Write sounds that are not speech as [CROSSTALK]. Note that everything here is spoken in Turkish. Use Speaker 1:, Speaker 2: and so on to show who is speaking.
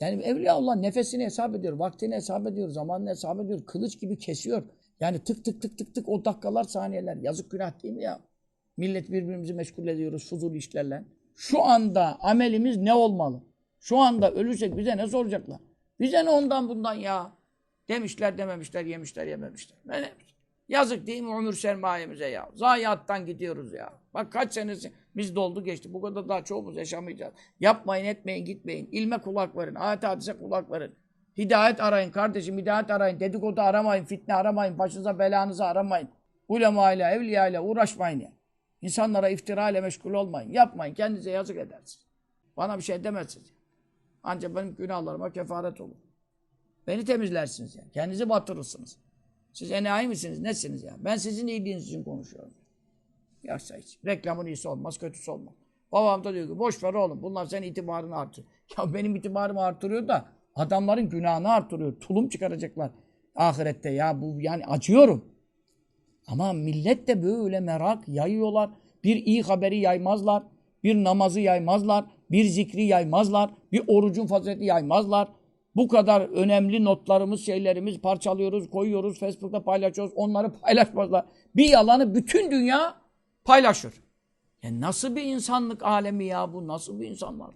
Speaker 1: Yani Evliyaullah nefesini hesap ediyor, vaktini hesap ediyor, zamanını hesap ediyor, kılıç gibi kesiyor. Yani tık tık tık tık tık o dakikalar, saniyeler. Yazık günah değil mi ya? Millet birbirimizi meşgul ediyoruz fuzul işlerle. Şu anda amelimiz ne olmalı? Şu anda ölürsek bize ne soracaklar? Bize ne ondan bundan ya? Demişler dememişler, yemişler yememişler. Ne demiş? Yazık değil mi ömür sermayemize ya? Zayiattan gidiyoruz ya. Bak kaç senesi biz doldu geçti. Bu kadar daha çoğumuz yaşamayacağız. Yapmayın etmeyin gitmeyin. İlme kulak verin. Ayet hadise kulak verin. Hidayet arayın kardeşim hidayet arayın. Dedikodu aramayın. Fitne aramayın. Başınıza belanızı aramayın. Ulema ile evliya ile uğraşmayın ya. İnsanlara iftira ile meşgul olmayın. Yapmayın. Kendinize yazık edersiniz. Bana bir şey demezsiniz. Ancak benim günahlarıma kefaret olur. Beni temizlersiniz ya. Kendinizi batırırsınız. Siz enayi misiniz? Nesiniz ya? Ben sizin iyiliğiniz için konuşuyorum. Yoksa hiç. Reklamın iyisi olmaz, kötüsü olmaz. Babam da diyor ki boş ver oğlum. Bunlar senin itibarını artırıyor. [LAUGHS] Ya benim itibarımı artırıyor da adamların günahını artırıyor. Tulum çıkaracaklar ahirette ya. Bu yani acıyorum. Ama millet de böyle merak yayıyorlar. Bir iyi haberi yaymazlar. Bir namazı yaymazlar. Bir zikri yaymazlar. Bir orucun fazileti yaymazlar. Bu kadar önemli notlarımız, şeylerimiz parçalıyoruz, koyuyoruz, Facebook'ta paylaşıyoruz. Onları paylaşmazlar. Bir yalanı bütün dünya paylaşır. Ya nasıl bir insanlık alemi ya bu? Nasıl bir insanlar?